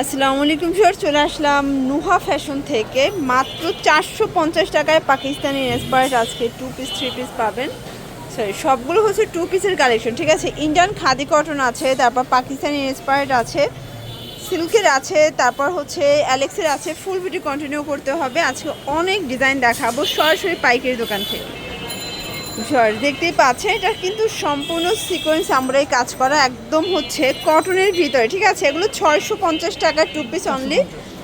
আসসালামু আলাইকুম স্যার চলে আসলাম নুহা ফ্যাশন থেকে। মাত্র চারশো পঞ্চাশ টাকায় পাকিস্তানি ইন্সপায়ার্ড আজকে টু পিস থ্রি পিস পাবেন। সরি সবগুলো হচ্ছে টু পিসের কালেকশন ঠিক আছে? ইন্ডিয়ান খাদি কটন আছে, তারপর পাকিস্তানি ইন্সপায়ার্ড আছে, সিল্কের আছে, তারপর হচ্ছে অ্যালেক্সের আছে ফুল ভিডিও কন্টিনিউ করতে হবে। আজকে অনেক ডিজাইন দেখাবো, সরাসরি পাইকারি দোকান থেকে। ঝড় দেখতেই পাচ্ছেন এটা কিন্তু সম্পূর্ণ সিকোয়েন্স আমরাই কাজ করা একদম হচ্ছে কটনের ভিতরে ঠিক আছে? এগুলো ছয়শো পঞ্চাশ টাকা টু পিস অনলি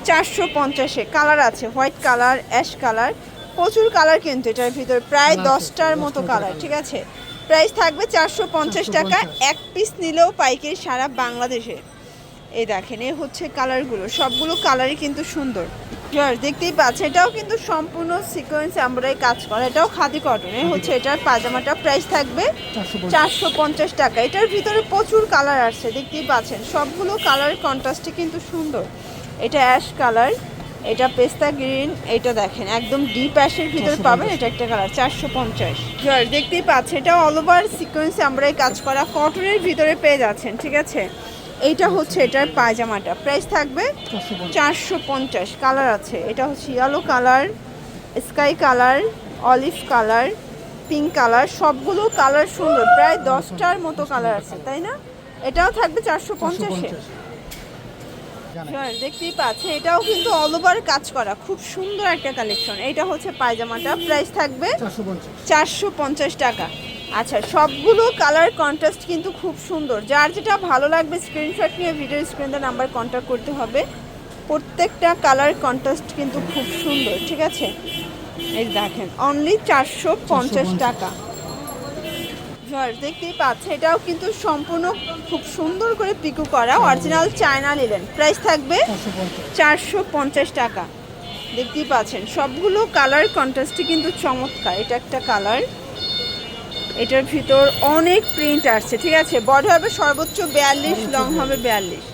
চারশো পঞ্চাশে কালার আছে হোয়াইট কালার অ্যাশ কালার প্রচুর কালার কিন্তু এটার ভিতরে প্রায় দশটার মতো কালার ঠিক আছে? প্রাইস থাকবে চারশো পঞ্চাশ টাকা এক পিস নিলেও পাইকারি সারা বাংলাদেশে। এই দেখেন এই হচ্ছে কালারগুলো সবগুলো কালারই কিন্তু সুন্দর। জর্জ দেখতেই পাচ্ছেন এটাও কিন্তু সম্পূর্ণ সিকোয়েন্স আমরাই কাজ করা। এটাও খাদি কটন কটনের হচ্ছে এটার পাজামাটা প্রাইস থাকবে চারশো পঞ্চাশ। টাকা। এটার ভিতরে প্রচুর কালার আসছে দেখতেই পাচ্ছেন। সবগুলো কালার কন্ট্রাস্টে কিন্তু সুন্দর। এটা অ্যাশ কালার এটা পেস্তা গ্রিন এটা দেখেন একদম ডিপ অ্যাশের ভিতরে পাবেন এটা একটা কালার চারশো পঞ্চাশ। দেখতেই পাচ্ছেন এটা অল ওভার সিকোয়েন্স আমরাই কাজ করা। কটনের ভিতরে পেয়ে যাচ্ছেন ঠিক আছে? এইটা হচ্ছে এটার পায়জামাটা। প্রাইস থাকবে চারশো পঞ্চাশ। কালার আছে। এটা হচ্ছে yellow colour sky colour olive colour pink colour সবগুলো কালার সুন্দর। প্রায় দশটার মতো কালার আছে তাই না? এটাও থাকবে চারশো পঞ্চাশে। দেখতেই পাচ্ছে এটাও কিন্তু অল ওভার কাজ করা। খুব সুন্দর একটা কালেকশন এটা হচ্ছে পায়জামাটা। প্রাইস থাকবে চারশো পঞ্চাশ টাকা। আচ্ছা সবগুলো কালার কন্ট্রাস্ট কিন্তু খুব সুন্দর। যার যেটা ভালো লাগবে স্ক্রিনশট নিয়ে ভিডিও স্ক্রিনে নাম্বার কন্ট্যাক্ট করতে হবে। প্রত্যেকটা কালার কন্ট্রাস্ট কিন্তু খুব সুন্দর ঠিক আছে? এই দেখেন অনলি চারশো পঞ্চাশ টাকা। জর্জ দেখতেই পাচ্ছে এটাও কিন্তু সম্পূর্ণ খুব সুন্দর করে পিকু করা অরিজিনাল চায়না নিলেন। প্রাইস থাকবে চারশো পঞ্চাশ। টাকা। দেখতেই পাচ্ছেন সবগুলো কালার কন্ট্রাস্টই কিন্তু চমৎকার এটা একটা কালার এটার ভিতর অনেক প্রিন্ট আসছে ঠিক আছে? বড় হবে সর্বোচ্চ বিয়াল্লিশ লং হবে বিয়াল্লিশ।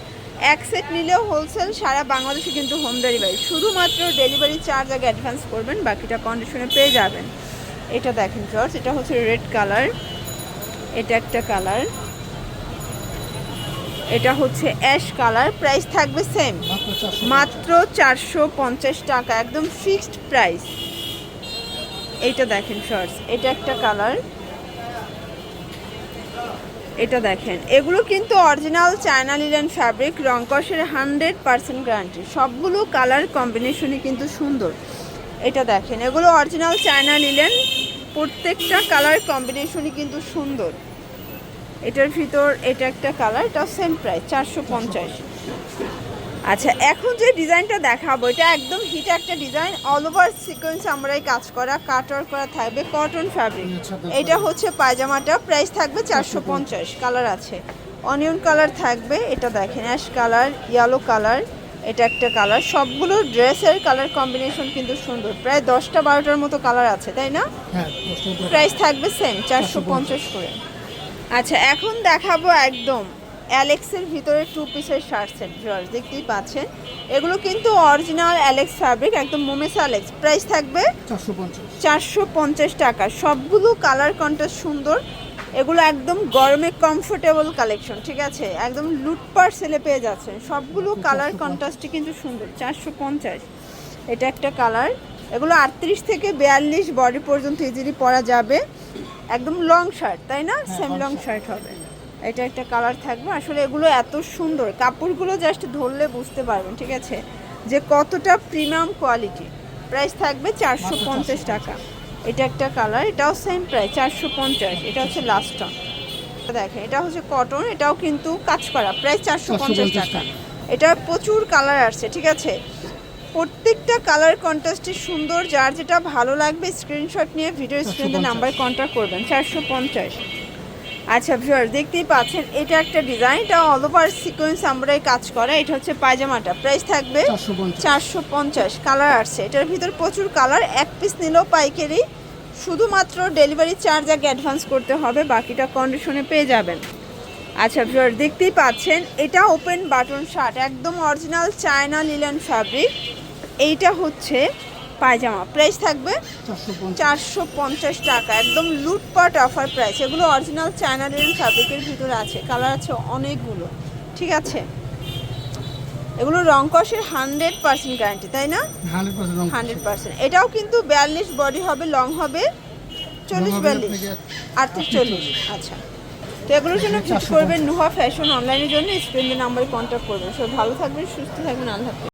এক সেট নিলেও হোলসেল সারা বাংলাদেশে কিন্তু হোম ডেলিভারি শুধুমাত্র ডেলিভারি চার্জ আগে অ্যাডভান্স করবেন বাকিটা কন্ডিশনে পেয়ে যাবেন। এটা দেখেন জর্জ এটা হচ্ছে রেড কালার এটা একটা কালার এটা হচ্ছে অ্যাশ কালার প্রাইস থাকবে সেম মাত্র চারশো পঞ্চাশ। টাকা একদম ফিক্সড প্রাইস এইটা দেখেন শর্টস এটা একটা কালার এটা দেখেন। এগুলো কিন্তু অরিজিনাল চায়না লিলেন ফ্যাব্রিক রংকসের হান্ড্রেড পার্সেন্ট গ্যারান্টি সবগুলো কালার কম্বিনেশনই কিন্তু সুন্দর। এটা দেখেন, এগুলো অরিজিনাল চায়না লিলেন প্রত্যেকটা কালার কম্বিনেশনই কিন্তু সুন্দর। এটার ভিতর এটা একটা কালার এটা সেম প্রাইস চারশো পঞ্চাশ। আচ্ছা এখন যে ডিজাইনটা দেখাবো এটা একদম হিট একটা ডিজাইন। অল ওভার সিকোয়েন্স আমরাই কাজ করা কাটার করা থাকবে কটন ফ্যাব্রিক এটা হচ্ছে পায়জামাটা প্রাইস থাকবে চারশো পঞ্চাশ কালার আছে। অনিয়ন কালার থাকবে এটা দেখেন অ্যাশ কালার ইয়েলো কালার এটা একটা কালার সবগুলো ড্রেসের কালার কম্বিনেশন কিন্তু সুন্দর। প্রায় দশটা বারোটার মতো কালার আছে তাই না? প্রাইস থাকবে সেম চারশো পঞ্চাশ। করে। আচ্ছা এখন দেখাবো একদম অ্যালেক্সের ভিতরে টু পিসের শার্ট সেট জর্জ দেখতেই পাচ্ছেন। এগুলো কিন্তু অরিজিনাল অ্যালেক্স ফ্যাব্রিক একদম মোমেসা অ্যালেক্স প্রাইস থাকবে চারশো পঞ্চাশ। টাকা। সবগুলো কালার কন্ট্রাস্ট সুন্দর। এগুলো একদম গরমে কমফোর্টেবল কালেকশন ঠিক আছে? একদম লুটপার সেলে পেয়ে যাচ্ছেন। সবগুলো কালার কন্ট্রাস্টই কিন্তু সুন্দর। চারশো পঞ্চাশ। এটা একটা কালার এগুলো আটত্রিশ থেকে বিয়াল্লিশ বডি পর্যন্ত ইজিলি পরা যাবে। একদম লং শার্ট তাই না? সেম লং শার্ট হবে। এটা একটা কালার থাকবে। আসলে এগুলো এত সুন্দর। কাপড়গুলো জাস্ট ধরলে বুঝতে পারবেন ঠিক আছে? যে কতটা প্রিমিয়াম কোয়ালিটি প্রাইস থাকবে চারশো পঞ্চাশ টাকা। এটা একটা কালার এটাও সেম প্রাইস চারশো পঞ্চাশ। এটা হচ্ছে লাস্ট দেখেন এটা হচ্ছে কটন এটাও কিন্তু কাজ করা প্রাইস চারশো পঞ্চাশ টাকা। এটা প্রচুর কালার আসছে ঠিক আছে? প্রত্যেকটা কালার কন্ট্রাস্টই সুন্দর যার যেটা ভালো লাগবে স্ক্রিনশট নিয়ে ভিডিও স্ক্রিনে নাম্বার কন্ট্যাক্ট করবেন চারশো পঞ্চাশ। আচ্ছা ভিউয়ার দেখতেই পাচ্ছেন এটা একটা ডিজাইন এটা অল ওভার সিকোয়েন্স আমরাই কাজ করা। এটা হচ্ছে পায়জামাটা। প্রাইস থাকবে চারশো পঞ্চাশ। কালার আসছে। এটার ভিতর প্রচুর কালার এক পিস নিলেও পাইকারি। শুধুমাত্র ডেলিভারি চার্জ আগে অ্যাডভান্স করতে হবে বাকিটা কন্ডিশনে পেয়ে যাবেন। আচ্ছা ভিউয়ার দেখতেই পাচ্ছেন এটা ওপেন বাটন শার্ট একদম অরিজিনাল চায়না লিলেন ফ্যাব্রিক এইটা হচ্ছে পায়জামা। প্রাইস থাকবে চারশো পঞ্চাশ টাকা। একদম লুটপাট অফার প্রাইস এগুলো অরিজিনাল চায়না লিলেন ফ্যাব্রিকের ভিতরে আছে। কালার আছে অনেকগুলো। ঠিক আছে? এগুলো রং কষের হান্ড্রেড পার্সেন্ট গ্যারান্টি তাই না? হান্ড্রেড পার্সেন্ট এটাও কিন্তু বিয়াল্লিশ বডি হবে লং হবে চল্লিশ বিয়াল্লিশ আটত্রিশ চল্লিশ। আচ্ছা। তো এগুলোর জন্য ফিক্স করবেন নুহা ফ্যাশন অনলাইনের জন্য স্ক্রিনের নাম্বারে কন্ট্যাক্ট করবেন। সব ভালো থাকবেন সুস্থ থাকবেন আল্লাহ।